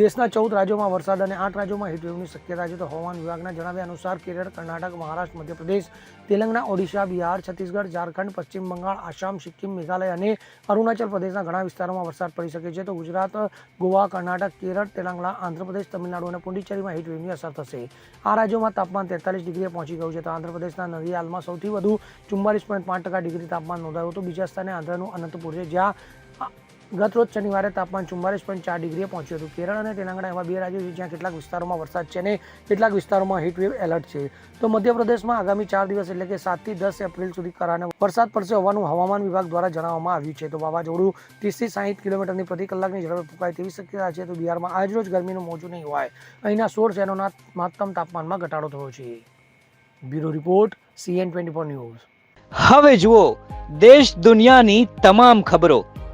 દેશના ચૌદ રાજ્યોમાં વરસાદ અને આઠ રાજ્યોમાં હીટવેવની શક્યતા છે. તો હવામાન વિભાગના જણાવ્યા અનુસાર કેરળ, કર્ણાટક, મહારાષ્ટ્ર, મધ્યપ્રદેશ, તેલંગણા, ઓડિશા, બિહાર, છત્તીસગઢ, ઝારખંડ, પશ્ચિમ બંગાળ, આસામ, સિક્કિમ, મેઘાલય અને અરુણાચલ પ્રદેશના ઘણા વિસ્તારોમાં વરસાદ પડી શકે છે. તો ગુજરાત, ગોવા, કર્ણાટક, કેરળ, તેલંગણા, આંધ્રપ્રદેશ, તમિલનાડુ અને પુડુચેરીમાં હીટવેવની અસર થશે. આ રાજ્યોમાં તાપમાન તેતાલીસ ડિગ્રીએ પહોંચી ગયું છે. તો આંધ્રપ્રદેશના નદિયાલમાં સૌથી વધુ ચુમ્માલીસ પોઈન્ટ પાંચ ટકા ડિગ્રી તાપમાન નોંધાયું. હતું બીજા સ્થાને આંધ્રનું અનંતપુર છે, જ્યાં ગત રોજ શનિવારે તાપમાન ચુમ્માલીસ પોઈન્ટ ચાર ડિગ્રીએ પહોંચ્યું હતું. કેરળ અને તેલંગાણા એવા બે રાજ્યો છે જ્યાં કેટલાક વિસ્તારોમાં વરસાદ છે અને કેટલાક વિસ્તારોમાં હીટવેવ એલર્ટ છે. તો મધ્યપ્રદેશમાં આગામી ચાર દિવસ એટલે કે સાતથી દસ એપ્રિલ સુધી કરાને વરસાદ પડશે હોવાનું હવામાન વિભાગ દ્વારા જણાવવામાં આવ્યું છે. તો વાવાઝોડું ત્રીસથી સાહીઠ કિલોમીટરની પ્રતિ કલાકની ઝડપે ફૂંકાય તેવી શક્યતા છે. તો બિહારમાં આજ રોજ ગરમીનું મોજું નહીં હોય. અહીંના સોળ શહેરોના મહત્તમ તાપમાનમાં ઘટાડો થયો છે. Bureau report CN twenty four news. હવે જુઓ, દેશ દુનિયાની તમામ ખબરો.